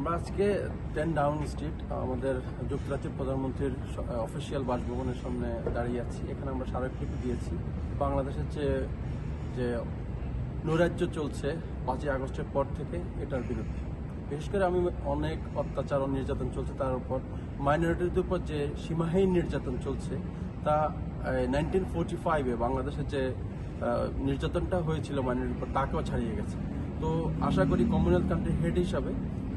আমরা আজকে ten down street আমাদের যুক্তরাজ্যের প্রধানমন্ত্রীর অফিসিয়াল বাসভবনের সামনে দাঁড়িয়ে আছি। এখানে আমরা স্মারকলিপি দিয়েছি। বাংলাদেশের যে যে নৈরাজ্য চলছে পাঁচই আগস্টের পর থেকে এটার বিরুদ্ধে। বিশেষ করে আমি অনেক অত্যাচার ও নির্যাতন চলছে তার উপর। মাইনরিটির উপর যে সীমাহীন নির্যাতন চলছে, তা নাইনটিন ফোরটি ফাইভে বাংলাদেশের যে নির্যাতনটা হয়েছিল মাইনরিটির উপর, তাকেও ছাড়িয়ে গেছে। তো আশা করি কমনওয়েলথ কান্ট্রি হেড হিসাবে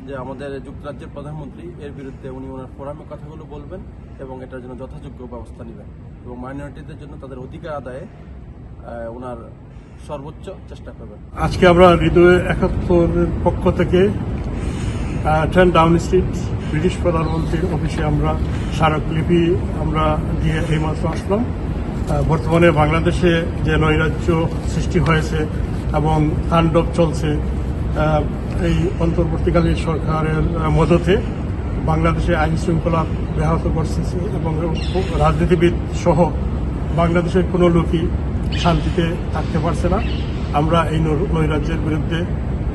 যে আমাদের যুক্তরাজ্যের প্রধানমন্ত্রী, এর বিরুদ্ধে উনি ওনার ফোরামে কথাগুলো বলবেন এবং এটার জন্য যথাযোগ্য ব্যবস্থা নেবেন এবং মাইনরিটিদের জন্য তাদের অধিকার আদায়ে ওনার সর্বোচ্চ চেষ্টা করবেন। আজকে আমরা হৃদয় একাত্তরের পক্ষ থেকে টেন ডাউন স্ট্রিট, ব্রিটিশ প্রধানমন্ত্রীর অফিসে আমরা স্মারকলিপি আমরা দিয়ে এই এইমাত্র আসলাম। বর্তমানে বাংলাদেশে যে নৈরাজ্য সৃষ্টি হয়েছে এবং তাণ্ডব চলছে এই অন্তর্বর্তীকালীন সরকারের মদতে বাংলাদেশে আইন শৃঙ্খলা ব্যাহত করতেছে এবং রাজনীতিবিদ সহ বাংলাদেশের কোনো লোকই শান্তিতে থাকতে পারছে না। আমরা এই নৈরাজ্যের বিরুদ্ধে,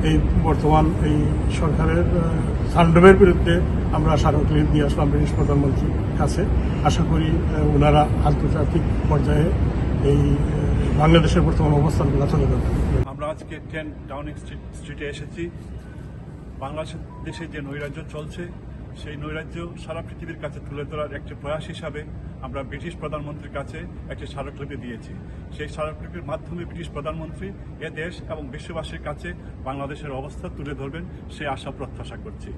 এই বর্তমান এই সরকারের তাণ্ডবের বিরুদ্ধে আমরা স্মারকলিপি দিয়ে আসলাম ব্রিটিশ প্রধানমন্ত্রীর কাছে। আশা করি ওনারা আন্তর্জাতিক পর্যায়ে এই বাংলাদেশের বর্তমান অবস্থানগুলো তুলে ধরবেন আমরা আজকে টেন ডাউনিং স্ট্রিট স্ট্রিটে এসেছি। বাংলাদেশে যে নৈরাজ্য চলছে, সেই নৈরাজ্য সারা পৃথিবীর কাছে তুলে ধরার একটি প্রয়াস হিসাবে আমরা ব্রিটিশ প্রধানমন্ত্রীর কাছে একটি স্মারকলিপি দিয়েছি। সেই স্মারকলিপির মাধ্যমে ব্রিটিশ প্রধানমন্ত্রী এ দেশ এবং বিশ্ববাসীর কাছে বাংলাদেশের অবস্থা তুলে ধরবেন, সে আশা প্রত্যাশা করছি।